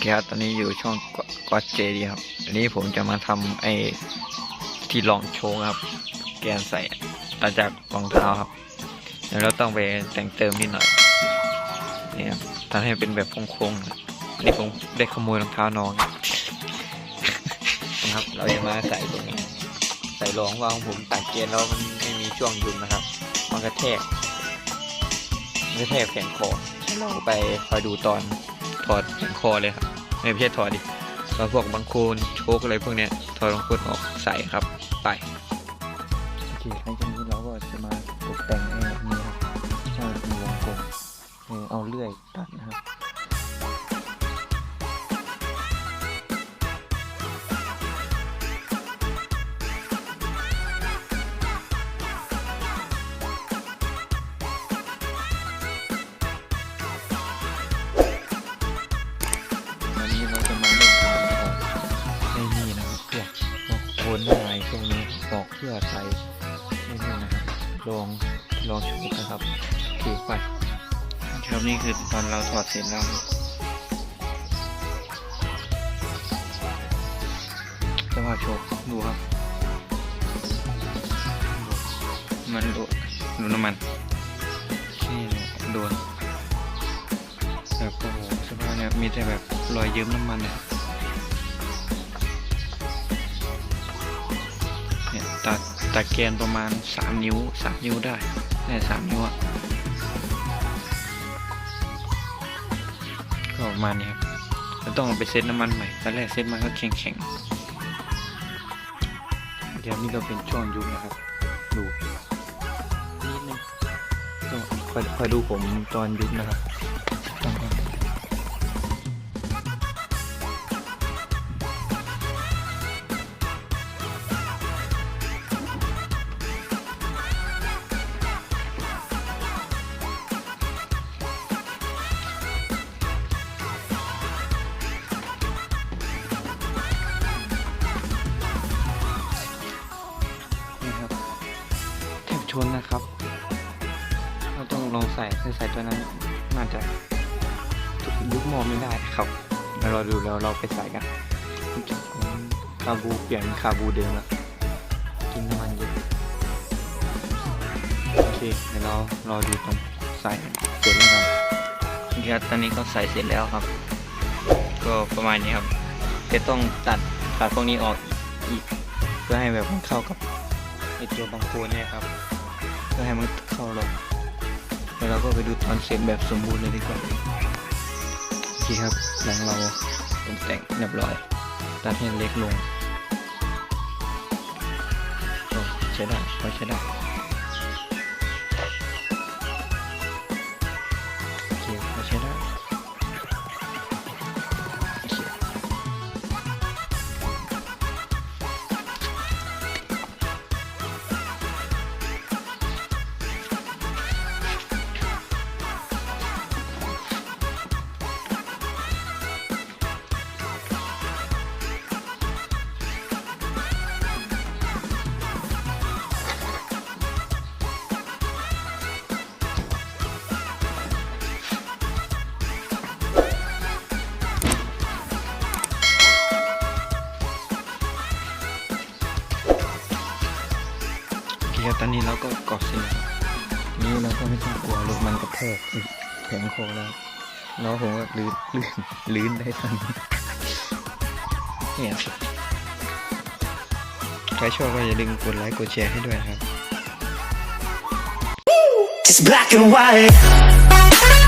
เคครับตอนนี้อยู่ช่องกอดเจดีครับ อันนี้ผมจะมาทำไอ้ที่รองโชว์ครับ แกนใส่ต่อจากรองเท้าครับ เดี๋ยวเราต้องไปแต่งเติมนิดหน่อย นี่ครับทำให้เป็นแบบโค้งๆครับอันนี้ผมได้ขโมยรองเท้าน้องครับนะครับ เราจะมาใส่ตรงนี้ ใส่รองว่าของผมตัดเกียร์แล้วมันไม่มีช่วงยุงนะครับ มันกระแทกมันกระแทกแขนคอให้เราไปคอยดูตอนถอดแขนคอเลยครับ ไม่ใช่ถอดดิตอนพวกบางคูนโชกอะไรพวกเนี้ยถอดบังโคนออกใส่ครับ ไป โอเคหลังจากนี้ รพวกนี้ออกเพื่อใส่ไอ้นี่นะครับลองลองชุดนะครับโอเคไปครับนี่คือตอนเราถอดเสร็จแล้วจะมาโชว์ดูครับ มันโดนโดนน้ำมันนี่โดนแบบโอ้โหสภาพเนี่ยมีแต่แบบรอยเยิ้มน้ำมันเนี่ย ตัดตัดแกนประมาณ 3 นิ้ว 3 นิ้วได้ได้3นิ้วอะก็ประมาณนี้ครับแล้วต้องเอาไปเซ็ตน้ำมันใหม่ตอนแรกเซ็ตมันก็แข็งแข็งๆเดี๋ยวนี้ก็เป็นช่วงยุบนะครับ ดูนิดนึงก็คอยคอยดูผมตอนยุบนะครับ ชนนะครับ เราต้องลองใส่ใส่ตัวนั้นน่าจะยุบมอไม่ได้ครับเดี๋ยวเราดูแล้วเราไปใส่กันคาบูเปลี่ยนคาบูเดิมแล้วกินน้ำมันเยอะโอเคเดี๋ยวเรารอดูตอนใส่เสร็จแล้วกันนี่ครับตอนนี้ก็ใส่เสร็จแล้วครับ ก็ประมาณนี้ครับจะต้องตัดตัดพวกนี้ออกอีกเพื่อให้แบบมันเข้ากับไอตัวบางโคนเนี่ยครับ พื่อให้มันเข้าลงแล้วเราก็ไปดูตอนเสร็จแบบสมบูรณ์เลยดีกว่าโอเคครับหลังเราตกแต่งเรียบร้อยตัดให้เล็กลงโอ้ใช้ได้พอใช้ได้ คครับตอนนี้เราก็กอดเสร็จแล้วครับนี่เราก็ไม่ต้องกลัวรถมันกระแทกแข็งคอแล้วแล้วผมก็ลื่นลื่นลื่นได้ทันเนี่ยครับใครชอบก็อย่าลืมกดไลค์กดแชร์ให้ด้วยนะครับ It's black and white.